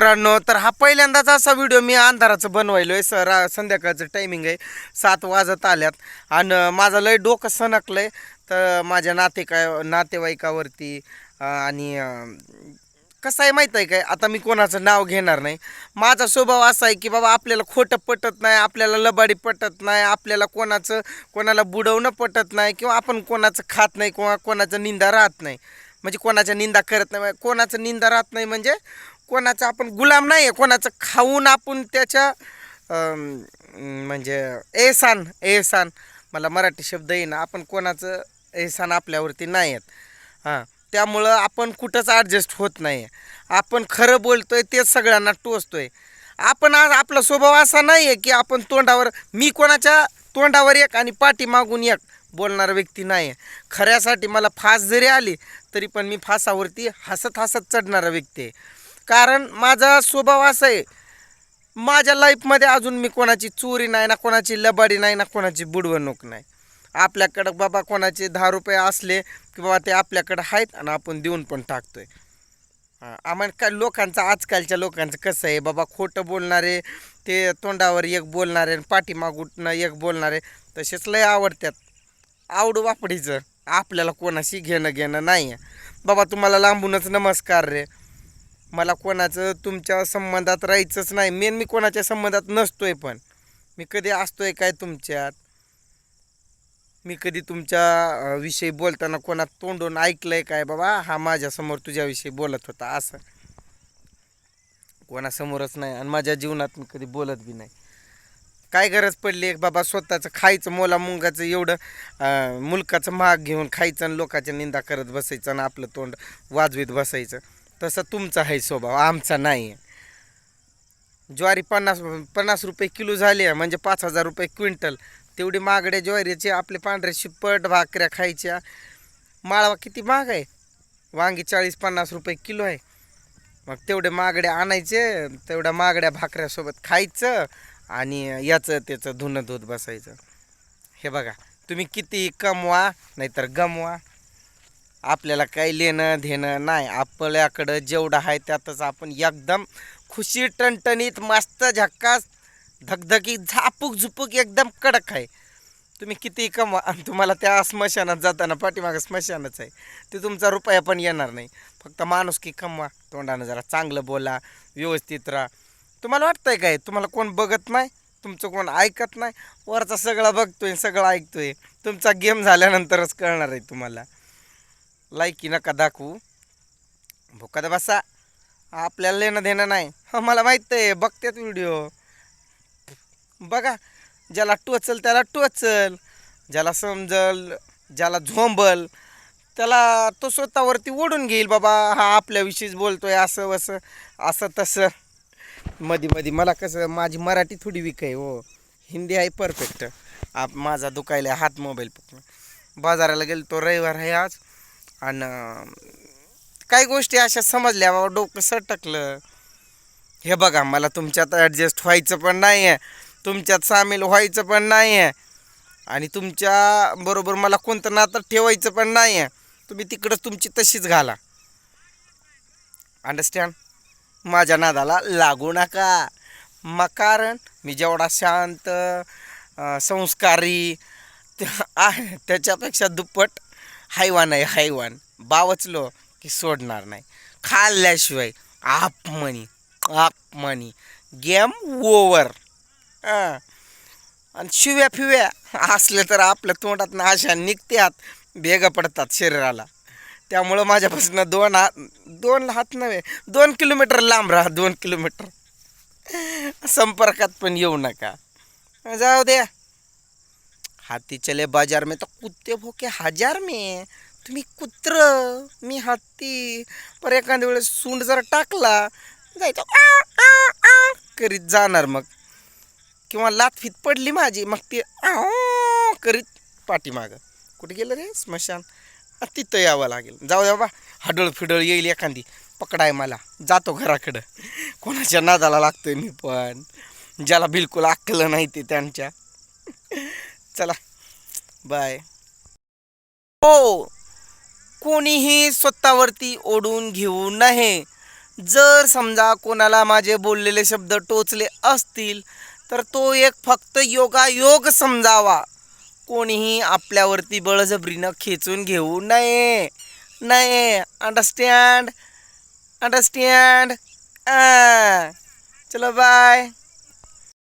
मित्रांनो तर हा पहिल्यांदाच असा व्हिडिओ मी अंधाराचं बनवायलो आहे सर संध्याकाळचं टायमिंग आहे. सात वाजत आल्यात. आणि माझं लय डोकं सणकलं आहे तर माझ्या नातेका नातेवाईकावरती आणि कसं आहे माहीत आहे काय? आता मी कोणाचं नाव घेणार नाही. माझा स्वभाव असा आहे की बाबा आपल्याला खोटं पटत नाही आपल्याला लबाडी पटत नाही आपल्याला कोणाचं कोणाला बुडवणं पटत नाही किंवा आपण कोणाचं खात नाही किंवा कोणाचं निंदा राहत नाही. म्हणजे कोणाच्या निंदा करत नाही कोणाचं निंदा राहत नाही म्हणजे कोणाचा आपण गुलाम नाही आहे कोणाचं खाऊन आपण त्याच्या म्हणजे एहसान एहसान. मला मराठी शब्द येईना आपण कोणाचं एहसान आपल्यावरती नाही आहेत हां त्यामुळं आपण कुठंच ॲडजस्ट होत नाही आपण खरं बोलतो आहे तेच सगळ्यांना टोचतो आहे आपण आज आपला स्वभाव असा नाही आहे की आपण तोंडावर मी कोणाच्या तोंडावर एक आणि पाठीमागून एक बोलणारा व्यक्ती नाही आहे खऱ्यासाठी मला फास जरी आली तरी पण मी फासावरती हसत हसत चढणारा व्यक्ती आहे. कारण माझा स्वभाव असा आहे माझ्या लाईफमध्ये अजून मी कोणाची चोरी नाही ना कोणाची लबाडी नाही ना कोणाची बुडवणूक नाही. आपल्याकडं बाबा कोणाचे दहा रुपये असले की बाबा ते आपल्याकडं आहेत आणि आपण देऊन पण टाकतोय. हां आम्हाला काय लोकांचं आजकालच्या लोकांचं कसं आहे बाबा खोटं बोलणारे ते तोंडावर एक बोलणारे आणि एक बोलणारे तसेच लय आवडतात. आवडू वापडीचं आपल्याला कोणाशी घेणं घेणं नाही आहे बाबा तुम्हाला लांबूनच नमस्कार रे. मला कोणाचं तुमच्या संबंधात राहायचंच नाही. मेन मी कोणाच्या संबंधात नसतोय पण. मी कधी असतोय काय तुमच्यात? मी कधी तुमच्या विषयी बोलताना कोणा तोंडून ऐकलंय काय? बाबा हा माझ्यासमोर तुझ्याविषयी बोलत होता असं. कोणासमोरच नाही आणि माझ्या जीवनात मी कधी बोलत बी नाही. काय गरज पडली? एक बाबा स्वतःचं खायचं मोला मुंगाचं एवढं मुलकाचं महाग घेऊन खायचं आणि लोकांच्या निंदा करत बसायचं आणि आपलं तोंड वाजवीत बसायचं. तसं तुमचा आहे स्वभाव आमचा नाही. आहे ज्वारी पन्नास पन्नास रुपये किलो झाली आहे म्हणजे पाच हजार रुपये क्विंटल. तेवढी मागड्या ज्वारीचे आपले पांढरे शिपट भाकऱ्या खायच्या. माळवा किती महाग आहे? वांगी चाळीस पन्नास रुपये किलो आहे. मग तेवढे मागड्या आणायचे तेवढ्या मागड्या भाकऱ्यासोबत खायचं आणि याचं त्याचं धुणं धुत बसायचं. हे बघा तुम्ही किती कमवा नाहीतर गमवा. आपल्याला काही लेणं देणं नाही. आपल्याकडं जेवढं आहे त्यातच आपण एकदम खुशी टणटणीत मस्त झक्कास धकधकी झापूक झुपूक एकदम कडक आहे. तुम्ही किती कमवा आणि तुम्हाला त्या स्मशानात जाताना पाठीमागं स्मशानच आहे. ते तुमचा रुपया पण येणार नाही. फक्त माणूस की कमवा तोंडानं जरा चांगलं बोला व्यवस्थित राहा. तुम्हाला वाटतंय काय? तुम्हाला कोण बघत नाही? तुमचं कोण ऐकत नाही? वरचा सगळा बघतोय सगळं ऐकतोय. तुमचा गेम झाल्यानंतरच कळणार आहे तुम्हाला. लायकी नका दाखवू. भुकात बसा आपल्याला लेणं देणं नाही. हा मला माहीत आहे बघतात व्हिडिओ. बघा ज्याला टोचल त्याला टोचल. ज्याला समजल ज्याला झोंबल त्याला तो स्वतःवरती ओढून घेईल बाबा हा आपल्याविषयीच बोलतोय असं वसं असं तसं. मधी मधी मला कसं माझी मराठी थोडी वीक आहे हो. हिंदी आहे परफेक्ट. आप माझा दुखायला हात मोबाईल पकडून. बाजाराला गेलो तो रविवार आहे आज. आणि काही गोष्टी अशा समजल्या बाबा डोकं सटकलं. हे बघा मला तुमच्यात ॲडजस्ट व्हायचं पण नाही आहे तुमच्यात सामील व्हायचं पण नाही आहे आणि तुमच्या बरोबर मला कोणतं नातं ठेवायचं पण नाही आहे तुम्ही तिकडं तुमची तशीच घाला. अंडरस्टँड माझ्या नादाला लागू नका. मग कारण मी जेवढा शांत संस्कारी त्या- आहे त्याच्यापेक्षा दुप्पट हैवान आहे हैवान. बावचलो की सोडणार नाही. खाल्ल्याशिवाय आप मनी आप मनी गेम ओवर हां. आणि शिव्या फिव्या असल्या तर आपल्या तोंडात अशा निघत्यात भेगा पडतात शरीराला. त्यामुळं माझ्यापासून दोन हात दोन हात नव्हे दोन किलोमीटर लांब राहा दोन किलोमीटर. संपर्कात पण येऊ नका. जाऊ द्या. हाथी चले बाजार में तो कुत्ते भोके हजार में। तुम्ही कुत्र मी हत्ती पर एखाद्या वेळेस सूंड जरा टाकला जायचं करीत जाणार मग. किंवा लातफीत पडली माझी मग ती करीत पाठीमागं. कुठे गेलं रे स्मशान? तिथं यावं लागेल. जाऊ द्या बाबा हडळ फिडळ येईल एखादी. पकडाय मला. जातो घराकडं. कोणाच्या नादाला लागतोय मी पण. ज्याला बिलकुल अक्कल नाही ते त्यांच्या. चला. बाय हो. कोणीही स्वतःवरती ओढून घेऊ नये. जर समजा कोणाला माझे बोललेले शब्द टोचले असतील तर तो एक फक्त योगायोग समजावा. कोणीही आपल्यावरती बळजबरीनं खेचून घेऊ नये. नये. अंडरस्टँड अंडरस्टँड चलो बाय